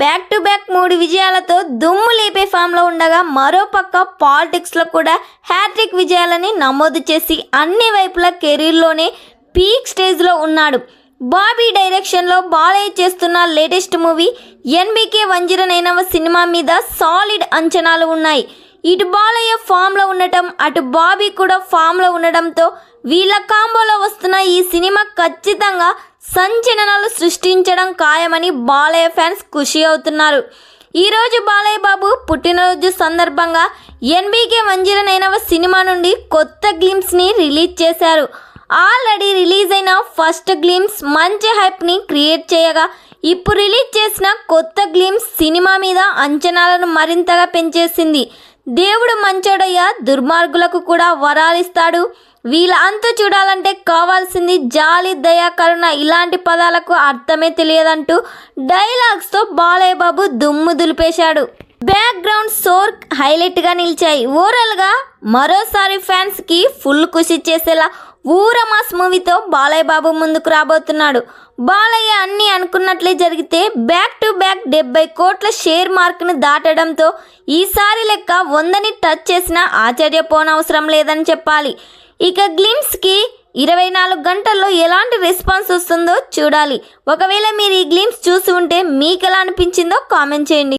Back to back మూడు విజయాలతో దుమ్ము లేపే ఫామ్లో ఉండగా మరోపక్క పాలిటిక్స్లో కూడా హ్యాట్రిక్ విజయాలని నమోదు చేసి అన్ని వైపుల కెరీర్లోనే పీక్ స్టేజ్లో ఉన్నాడు. బాబీ డైరెక్షన్లో బాలయ్య చేస్తున్న లేటెస్ట్ మూవీ ఎన్బికే వంజిరనైనవ సినిమా మీద సాలిడ్ అంచనాలు ఉన్నాయి. ఇటు బాలయ్య ఫామ్లో ఉండటం అటు బాబీ కూడా ఫామ్లో ఉండడంతో వీళ్ళ కాంబోలో వస్తున్న ఈ సినిమా ఖచ్చితంగా సంచలనాలు సృష్టించడం ఖాయమని బాలయ్య ఫ్యాన్స్ ఖుషి అవుతున్నారు. ఈరోజు బాలయ్య బాబు పుట్టినరోజు సందర్భంగా ఎన్బీకే వంజిరనైనవ సినిమా నుండి కొత్త గ్లిమ్స్ని రిలీజ్ చేశారు. ఆల్రెడీ రిలీజ్ అయిన ఫస్ట్ గ్లిమ్స్ మంచి హైప్ని క్రియేట్ చేయగా ఇప్పుడు రిలీజ్ చేసిన కొత్త గ్లిమ్స్ సినిమా మీద అంచనాలను మరింతగా పెంచేసింది. దేవుడు మంచోడయ్య దుర్మార్గులకు కూడా వరాలిస్తాడు. వీళ్ళ అంత చూడాలంటే కావాల్సింది జాలి దయా కరుణ ఇలాంటి పదాలకు అర్థమే తెలియదంటూ డైలాగ్స్తో బాలయ్య బాబు దుమ్ము దులిపేశాడు. బ్యాక్గ్రౌండ్ సోర్ హైలైట్గా నిలిచాయి. ఓవరాల్గా మరోసారి ఫ్యాన్స్కి ఫుల్ ఖుషి చేసేలా ఊరమాస్ మూవీతో బాలయ్య బాబు ముందుకు రాబోతున్నాడు. బాలయ్య అన్ని అనుకున్నట్లే జరిగితే బ్యాక్ టు బ్యాక్ డెబ్బై కోట్ల షేర్ మార్క్ను దాటడంతో ఈసారి లెక్క వందని టచ్ చేసినా ఆశ్చర్యపోనవసరం లేదని చెప్పాలి. ఇక గ్లిమ్స్కి ఇరవై నాలుగు గంటల్లో ఎలాంటి రెస్పాన్స్ వస్తుందో చూడాలి. ఒకవేళ మీరు ఈ గ్లిమ్స్ చూసి ఉంటే మీకు ఎలా అనిపించిందో కామెంట్ చేయండి.